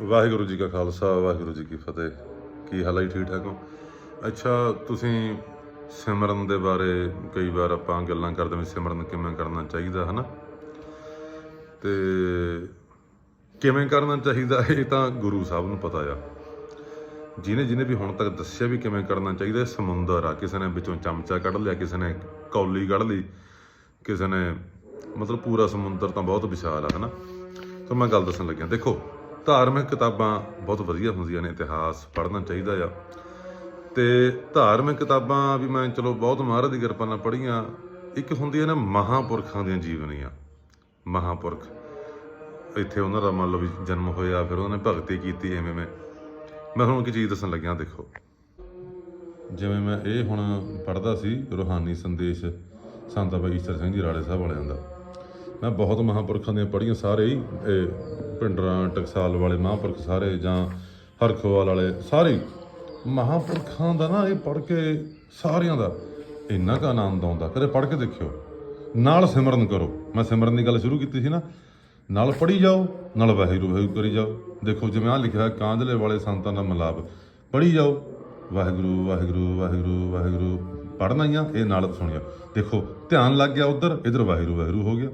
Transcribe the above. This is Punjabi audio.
ਵਾਹਿਗੁਰੂ ਜੀ ਕਾ ਖਾਲਸਾ, ਵਾਹਿਗੁਰੂ ਜੀ ਕੀ ਫਤਿਹ। ਕੀ ਹਾਲ ਹੈ ਜੀ? ਠੀਕ ਠਾਕ ਹੋ? ਅੱਛਾ, ਤੁਸੀਂ ਸਿਮਰਨ ਦੇ ਬਾਰੇ ਕਈ ਵਾਰ ਆਪਾਂ ਗੱਲਾਂ ਕਰਦੇ ਵੀ ਸਿਮਰਨ ਕਿਵੇਂ ਕਰਨਾ ਚਾਹੀਦਾ ਹੈ ਨਾ ਤੇ ਕਿਵੇਂ ਕਰਨਾ ਚਾਹੀਦਾ, ਇਹ ਤਾਂ ਗੁਰੂ ਸਾਹਿਬ ਨੂੰ ਪਤਾ ਆ। ਜਿਹਨੇ ਜਿਹਨੇ ਵੀ ਹੁਣ ਤੱਕ ਦੱਸਿਆ ਵੀ ਕਿਵੇਂ ਕਰਨਾ ਚਾਹੀਦਾ, ਇਹ ਸਮੁੰਦਰ ਆ। ਕਿਸੇ ਨੇ ਵਿੱਚੋਂ ਚਮਚਾ ਕੱਢ ਲਿਆ, ਕਿਸੇ ਨੇ ਕੌਲੀ ਕੱਢ ਲਈ, ਕਿਸੇ ਨੇ ਮਤਲਬ ਪੂਰਾ ਸਮੁੰਦਰ ਤਾਂ ਬਹੁਤ ਵਿਸ਼ਾਲ ਆ, ਹਨਾ? ਤਾਂ ਮੈਂ ਗੱਲ ਦੱਸਣ ਲੱਗਿਆ। ਦੇਖੋ ਧਾਰਮਿਕ ਕਿਤਾਬਾਂ ਬਹੁਤ ਵਧੀਆ ਹੁੰਦੀਆਂ ਨੇ, ਇਤਿਹਾਸ ਪੜ੍ਹਨਾ ਚਾਹੀਦਾ ਆ। ਤੇ ਧਾਰਮਿਕ ਕਿਤਾਬਾਂ ਵੀ ਮੈਂ ਚਲੋ ਬਹੁਤ ਮਹਾਰਾਜ ਦੀ ਕਿਰਪਾ ਨਾਲ ਪੜ੍ਹੀਆਂ। ਇੱਕ ਹੁੰਦੀ ਹੈ ਨਾ ਮਹਾਪੁਰਖਾਂ ਦੀਆਂ ਜੀਵਨੀਆਂ। ਮਹਾਪੁਰਖ। ਇੱਥੇ ਉਹਨਾਂ ਦਾ ਮੰਨ ਲਓ ਵੀ ਜਨਮ ਹੋਇਆ, ਫਿਰ ਉਹਨਾਂ ਨੇ ਭਗਤੀ ਕੀਤੀ ਐਵੇਂ ਮੈਂ। ਮੈਂ ਹੁਣ ਇੱਕ ਚੀਜ਼ ਦੱਸਣ ਲੱਗਿਆ, ਦੇਖੋ। ਜਿਵੇਂ ਮੈਂ ਇਹ ਹੁਣ ਪੜ੍ਹਦਾ ਸੀ, ਰੂਹਾਨੀ ਸੰਦੇਸ਼ ਸੰਤ ਬਾਬਾ ਈਸ਼ਰ ਸਿੰਘ ਜੀ ਰਾੜੇ ਸਾਹਿਬ ਵਾਲਿਆਂ ਦਾ। ਮੈਂ ਬਹੁਤ ਮਹਾਂਪੁਰਖਾਂ ਦੀਆਂ ਪੜ੍ਹੀਆਂ, ਸਾਰੇ ਹੀ ਭਿੰਡਰਾਂ ਟਕਸਾਲ ਵਾਲੇ ਮਹਾਂਪੁਰਖ ਸਾਰੇ ਜਾਂ ਹਰਖੋਵਾਲ ਵਾਲੇ, ਸਾਰੇ ਮਹਾਂਪੁਰਖਾਂ ਦਾ ਨਾ ਇਹ ਪੜ੍ਹ ਕੇ ਸਾਰਿਆਂ ਦਾ ਇੰਨਾ ਕੁ ਆਨੰਦ ਆਉਂਦਾ। ਕਦੇ ਪੜ੍ਹ ਕੇ ਦੇਖਿਓ, ਨਾਲ ਸਿਮਰਨ ਕਰੋ। ਮੈਂ ਸਿਮਰਨ ਦੀ ਗੱਲ ਸ਼ੁਰੂ ਕੀਤੀ ਸੀ ਨਾ, ਨਾਲ ਪੜ੍ਹੀ ਜਾਓ, ਨਾਲ ਵਾਹਿਗੁਰੂ ਵਾਹਿਗੁਰੂ ਕਰੀ ਜਾਓ। ਦੇਖੋ, ਜਿਵੇਂ ਆ ਲਿਖਿਆ ਕਾਂਝਲੇ ਵਾਲੇ ਸੰਤਾਂ ਦਾ ਮਿਲਾਪ। ਪੜ੍ਹੀ ਜਾਓ, ਵਾਹਿਗੁਰੂ ਵਾਹਿਗੁਰੂ ਵਾਹਿਗੁਰੂ ਵਾਹਿਗੁਰੂ। ਪੜ੍ਹਨਾ ਹੀ ਆ ਇਹ ਨਾਲ ਸੁਣਿਓ ਦੇਖੋ, ਧਿਆਨ ਲੱਗ ਗਿਆ ਉਧਰ, ਇਧਰ ਵਾਹਿਗੁਰੂ ਵਾਹਿਗੁਰੂ ਹੋ ਗਿਆ।